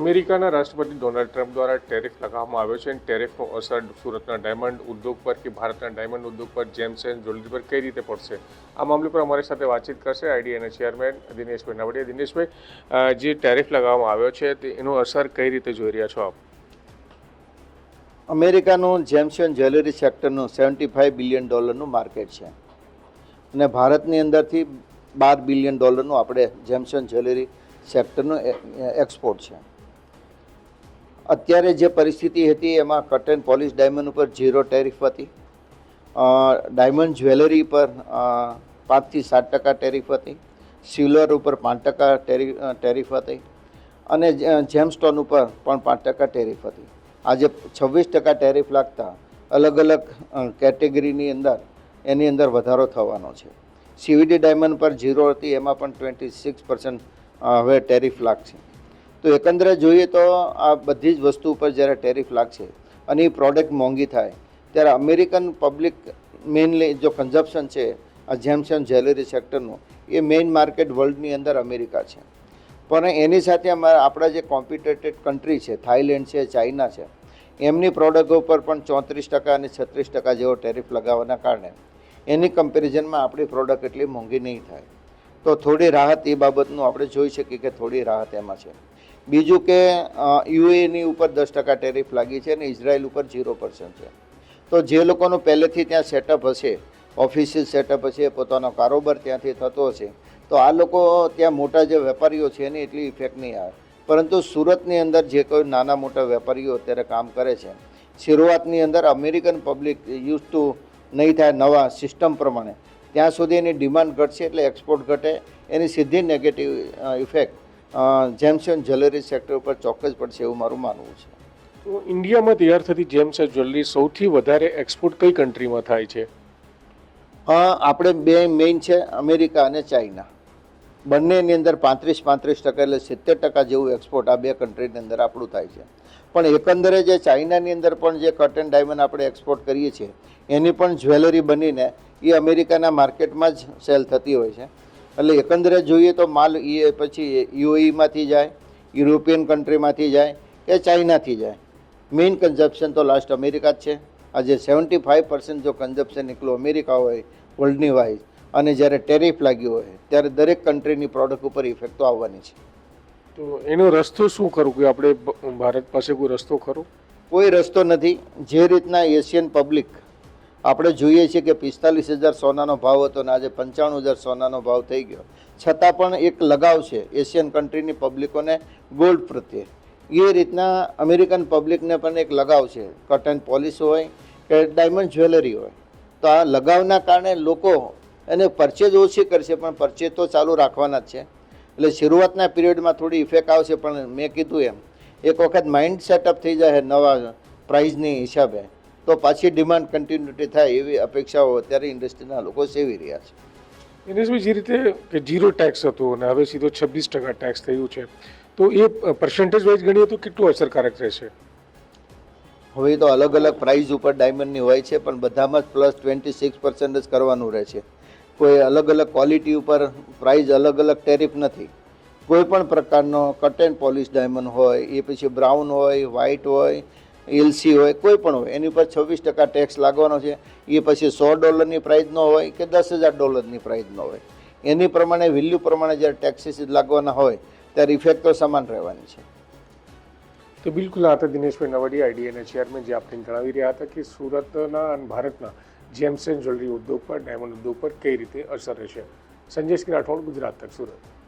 અમેરિકાના રાષ્ટ્રપતિ Donald Trump દ્વારા ટેરિફ લગાવવામાં આવ્યો છે અને ટેરિફનો અસર સુરતના ડાયમંડ ઉદ્યોગ પર કે ભારતના ડાયમંડ ઉદ્યોગ પર જેમ્સ એન્ડ જ્વેલરી પર કઈ રીતે પડશે? આ મામલે પર અમારી સાથે વાતચીત કરશે આઈડીએના ચેરમેન દિનેશભાઈ નવડિયા. દિનેશભાઈ જે ટેરિફ લગાવવામાં આવ્યો છે, તે એનો અસર કઈ રીતે જોઈ રહ્યા છો આપ? અમેરિકાનું જેમ્સન જ્વેલરી સેક્ટરનું સેવન્ટી ફાઇવ બિલિયન ડોલરનું માર્કેટ છે. અને ભારતની અંદરથી બાર બિલિયન ડોલરનું આપણે જેમ્સન જ્વેલરી સેક્ટરનું એક્સપોર્ટ છે. અત્યારે જે પરિસ્થિતિ હતી એમાં કટેન પોલિશ ડાયમંડ ઉપર ઝીરો ટેરિફ હતી. ડાયમંડ જ્વેલરી પર પાંચથી સાત ટકા ટેરિફ હતી. સિલ્વર ઉપર પાંચ ટકા ટેરિફ ટેરિફ હતી. અને જેમસ્ટોન ઉપર પણ પાંચ ટકા ટેરિફ હતી. આજે છવ્વીસ ટકા ટેરિફ લાગતા અલગ અલગ કેટેગરીની અંદર એની અંદર વધારો થવાનો છે. સીવીડી ડાયમંડ પર ઝીરો હતી, એમાં પણ ટ્વેન્ટી સિક્સ પર્સન્ટ હવે ટેરિફ લાગશે. તો એકંદરે જોઈએ તો આ બધી જ વસ્તુ ઉપર જ્યારે ટેરિફ લાગશે અને એ પ્રોડક્ટ મોંઘી થાય, ત્યારે અમેરિકન પબ્લિક મેઇનલી જો કન્ઝપ્શન છે, આ જેમ્સન જ્વેલરી સેક્ટરનું એ મેઇન માર્કેટ વર્લ્ડની અંદર અમેરિકા છે. પણ એની સાથે અમારા, આપણા જે કોમ્પિટેટેડ કન્ટ્રી છે થાઈલેન્ડ છે ચાઇના છે, એમની પ્રોડક્ટ ઉપર પણ ચોત્રીસ ટકા અને છત્રીસ ટકા જેવો ટેરિફ લગાવવાના કારણે, એની કમ્પેરિઝનમાં આપણી પ્રોડક્ટ એટલી મોંઘી નહીં થાય. તો થોડી રાહત એ બાબતનું આપણે જોઈ શકીએ કે થોડી રાહત એમાં છે. બીજું કે યુએની ઉપર દસ ટકા ટેરિફ લાગી છે અને ઇઝરાયલ ઉપર ઝીરો પર્સન્ટ છે. તો જે લોકોનું પહેલેથી ત્યાં સેટઅપ હશે ઓફિસિયલ સેટઅપ હશે, પોતાનો કારોબાર ત્યાંથી થતો હશે, તો આ લોકો ત્યાં મોટા જે વેપારીઓ છે એની એટલી ઇફેક્ટ નહીં આવે. પરંતુ સુરતની અંદર જે કોઈ નાના મોટા વેપારીઓ અત્યારે કામ કરે છે, શરૂઆતની અંદર અમેરિકન પબ્લિક યુઝ ટુ નહીં થાય નવા સિસ્ટમ પ્રમાણે. ત્યાં સુધી એની ડિમાન્ડ ઘટશે એટલે એક્સપોર્ટ ઘટે, એની સીધી negative effect gems and jewellery sector ઉપર ચોક્કસ પડશે એવું મારું માનવું છે. તો ઇન્ડિયામાં તૈયાર થતી જેમ્સ એન્ડ જ્વેલરી સૌથી વધારે એક્સપોર્ટ કઈ કન્ટ્રીમાં થાય છે? આપણે બે મેઇન છે અમેરિકા અને ચાઇના. બંનેની અંદર પાંત્રીસ પાંત્રીસ ટકા એટલે સિત્તેર ટકા જેવું એક્સપોર્ટ આ બે કન્ટ્રીની અંદર આપણું થાય છે. પણ એકંદરે જે ચાઇનાની અંદર પણ જે કટન ડાયમંડ આપણે એક્સપોર્ટ કરીએ છીએ એની પણ જ્વેલરી બનીને એ અમેરિકાના માર્કેટમાં જ સેલ થતી હોય છે. એટલે એકંદરે જોઈએ તો માલ એ પછી યુએઈમાંથી જાય યુરોપિયન કન્ટ્રીમાંથી જાય કે ચાઇનાથી જાય. મેઇન કન્ઝપ્શન તો લાસ્ટ અમેરિકા જ છે. આજે સેવન્ટી ફાઇવ પર્સન્ટ જો કન્ઝપ્શન નીકળું અમેરિકા હોય વર્લ્ડની વાઇઝ અને જ્યારે ટેરિફ લાગ્યું હોય ત્યારે દરેક કન્ટ્રીની પ્રોડક્ટ ઉપર ઇફેક્ટ તો આવવાની છે. તો એનો રસ્તો શું કરવું કે આપણે ભારત પાસે કોઈ રસ્તો ખરો? કોઈ રસ્તો નથી. જે રીતના એશિયન પબ્લિક આપણે જોઈએ છીએ કે પિસ્તાલીસ હજાર સોનાનો ભાવ હતો ને આજે પંચાણું હજાર સોનાનો ભાવ થઈ ગયો. છતાં પણ એક લગાવ છે એશિયન કન્ટ્રીની પબ્લિકોને ગોલ્ડ પ્રત્યે. એ રીતના અમેરિકન પબ્લિકને પણ એક લગાવ છે. કટન પોલિસ હોય કે ડાયમંડ જ્વેલરી હોય. તો આ લગાવના કારણે લોકો એને પરચેજ ઓછી કરશે, પણ પરચેજ તો ચાલુ રાખવાના જ છે. એટલે શરૂઆતના પિરિયડમાં થોડી ઇફેક્ટ આવશે, પણ મેં કીધું એમ. એક વખત માઇન્ડ સેટઅપ થઈ જાય નવા પ્રાઇઝની હિસાબે. તો પાછી ડિમાન્ડ કન્ટિન્યુટી થાય એવી અપેક્ષાઓ અત્યારે ઇન્ડસ્ટ્રીના લોકો સેવી રહ્યા છે. દિનેશભાઈ જે રીતે કે જીરો ટેક્સ હતું અને હવે સીધો છવ્વીસ ટકા ટેક્સ થયું છે તો એ પર્સન્ટેજ વાઇઝ ગણીએ તો કેટલું અસરકારક રહેશે? હવે તો અલગ અલગ પ્રાઇઝ ઉપર ડાયમંડની હોય છે પણ બધામાં જ પ્લસ ટ્વેન્ટી સિક્સ પર્સન્ટ જ કરવાનું રહે છે. કોઈ અલગ અલગ ક્વોલિટી ઉપર પ્રાઇઝ અલગ અલગ ટેરિફ નથી. કોઈ પણ પ્રકારનો કટ એન્ડ પોલિશ ડાયમંડ હોય એ પછી બ્રાઉન હોય વ્હાઇટ હોય એલસી હોય, કોઈ પણ હોય, એની ઉપર છવ્વીસ ટકા ટેક્સ લાગવાનો છે. એ પછી સો ડોલરની પ્રાઇઝનો હોય કે દસ હજાર ડોલરની પ્રાઇઝનો હોય. એની પ્રમાણે વેલ્યુ પ્રમાણે જ્યારે ટેક્સીસ લાગવાના હોય, ત્યારે ઇફેક્ટ તો સમાન રહેવાની છે. તો બિલકુલ આ હતા દિનેશભાઈ નવડી આઈડીએના ચેરમેન જે આપણે જણાવી રહ્યા હતા કે સુરતના અને ભારતના જેમ્સ એન્ડ જ્વેલરી ઉદ્યોગ પર ડાયમંડ ઉદ્યોગ પર કઈ રીતે અસર રહેશે? સિંહ રાઠોડ, ગુજરાત તક સુરત.